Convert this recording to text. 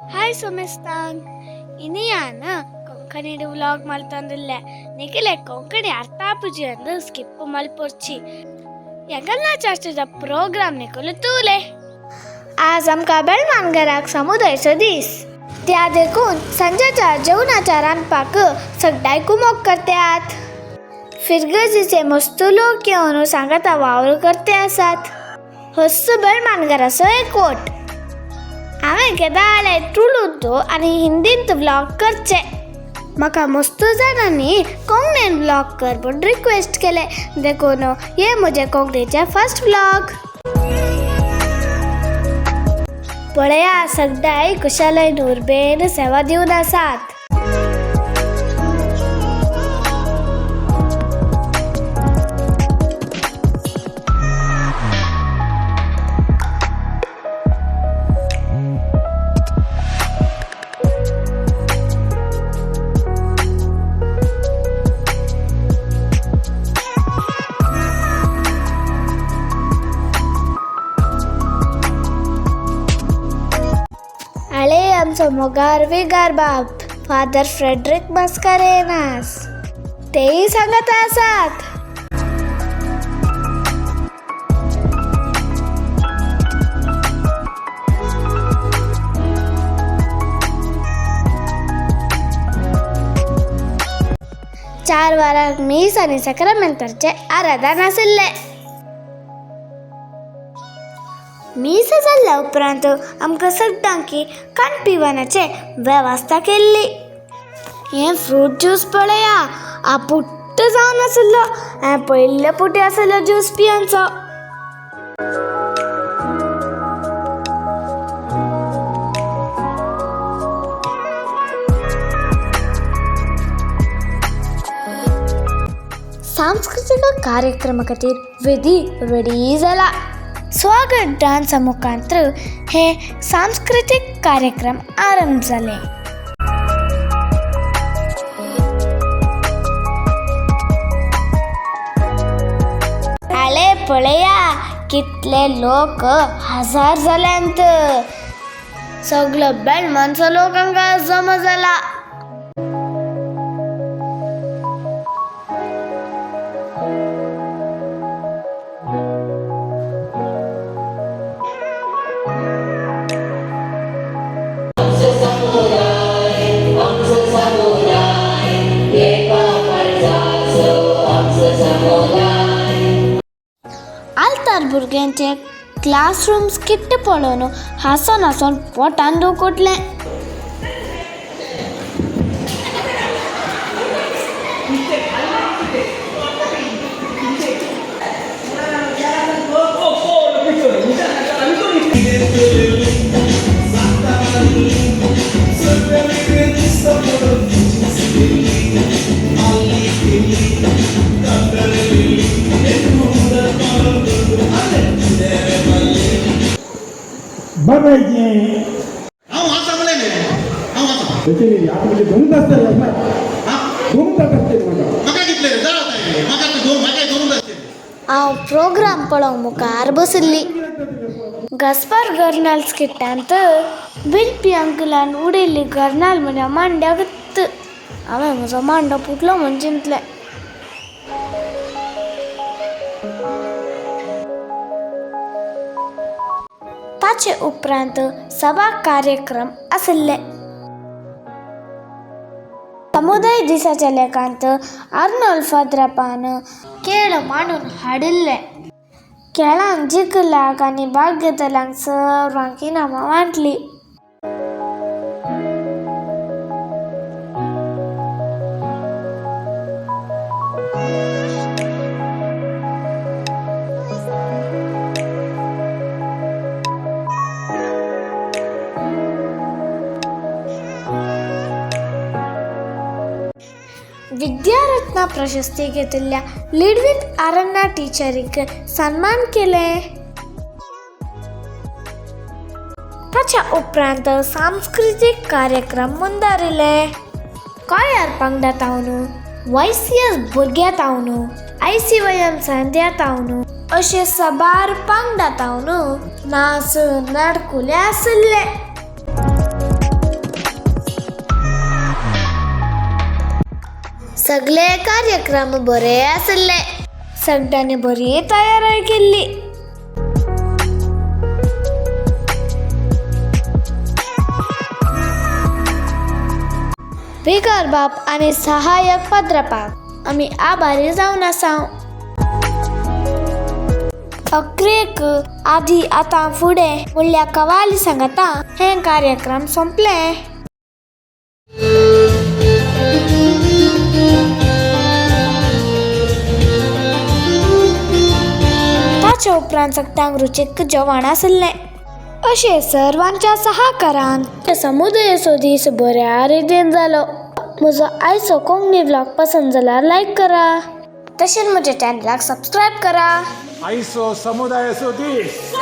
Hi ಸೋಮೆಸ್ತಾಂಗ್ ಇನಿ ಯಾನ ಕೊಂಕಣಿಡು vlog ಮಲ್ತಂದಿಲ್ಲ ನಿಖಿಲೆ Konkani ಅರ್ಥಾಪುಜಿ ಅಂದು ಸ್ಕಿಪ್ ಮಲ್ಪೊರ್ಚಿ ಯಗಲ್ನ ಚರ್ಚದ ಪ್ರೋಗ್ರಾಮ್ ನಿಕುಲು तूले आज आमकां बेळमानगराक समुदायचो दीस त्या देखून संजेच्या जेवणाच्या रांदपाक सगळ्याय कुमोक करतात फिरगजीचे मस्त लोक येवन सांगाता वावर करते आसात हस्स बेळमानगराचो एकवट हांवें घेतालें आले तुळूंतो आनी हिंदींत व्लॉग करचें म्हाका मस्त जाणांनी कोंकणीन व्लॉग कर म्हूण रिक्वेस्ट केलें देखून हे म्हजे कोंकणीचें फर्स्ट व्लॉग पळया सगळ्याय कुशालय नुरबेन सेवा दिवन आसात आले आमचो मोगार बाप फादर फ्रेडरिक मस्कारेनास तेही सांगत आसात चार वरांक मीस आनी सक्रामेंताचे आराधन आशिल्ले मीस जाल्ल्या उपरांत आमकां सगळ्यांकी खाण पिवनाचे वेवस्था केल्ली हें फ्रूट ज्यूस पळया आपुट्ट जावन आशिल्लो हांवें पयले पुटी आशिल्लो ज्यूस पियांचो सांस्कृतिक कार्यक्रमा खातीर वेदी रेडी जाला स्वागत डान्सा मुखांतर हे सांस्कृतिक कार्यक्रम आरंभ जाले आले पळया कितले लोक हजार जाल्यांत सगळो बँड माणसो लोकांका जमा जाला भुरग्यांचे क्लासरूम्स किट्ट पळोवन हांसोन हांसोन पोटान दुखोटलें बघायचे हांव वाचा म्हणलें न्ही हांव वाचा त्याचे आता म्हणजे दोन तास जाले ना हा दोन तास असते म्हाका म्हाका कितले रे जरा ताय म्हाका ते दोन म्हाका दोन आसले हांव प्रोग्राम पळोवंक मुखार बसल्ली गस्पार गर्नाल्स किट्टांत ताचे उपरांत सभा कार्यक्रम સભા समुदाय અસલ્લે लेखांत ದಿಸಚಲೆಕಾಂತ ಅರ್ನೋಲ್ ಫದ್ರಪಾನ ಕೇಳು ಮಾಡುನ್ ಹಡಲ್ಲೆ ಕೆಳ ಅಂಜಿಕಲಾಗ ನಿಭಾಗ್ಯದಲ್ಲಂಗ್ ಸರ್ವಾಂಕಿ ನಮ್ಮ ವಾಂಟ್ಲಿ वांटली विद्यारत्न प्रशस्ती घेतिल्ल्या लिडवीन आरण्या टिचरीक सन्मान केले ताच्या उपरांत सांस्कृतीक कार्यक्रम मुंदारिले गोंयार पंगडा तावनू वायसीएस भुरग्या तावनू आय सी वाय एम संध्या तावनू अशे सबार पंगडा तावनू नाच नाटकुले आशिल्ले सगळे कार्यक्रम बरे आसले सगळ्यांनी बरी तयारी केल्ली भिकार बाप आणि सहाय्यक पद्रपाक. आम्ही आभारी जावन आसा अक्रेक आधी आता फुडें म्हणल्या कवाली सांगता हे कार्यक्रम संपले. ताच्या उपरांत सक्तांक रुचीक जेवण आसलें अशें सर्वांच्या सहाकारान ते समुदयाचो दीस बऱ्या रितीन जालो म्हजो आयचो कोंकणी ब्लॉग पसंत जाल्यार लायक करा. तशेंच म्हज्या चॅनलाक सबस्क्रायब करा. आयचो समुदायाचो दीस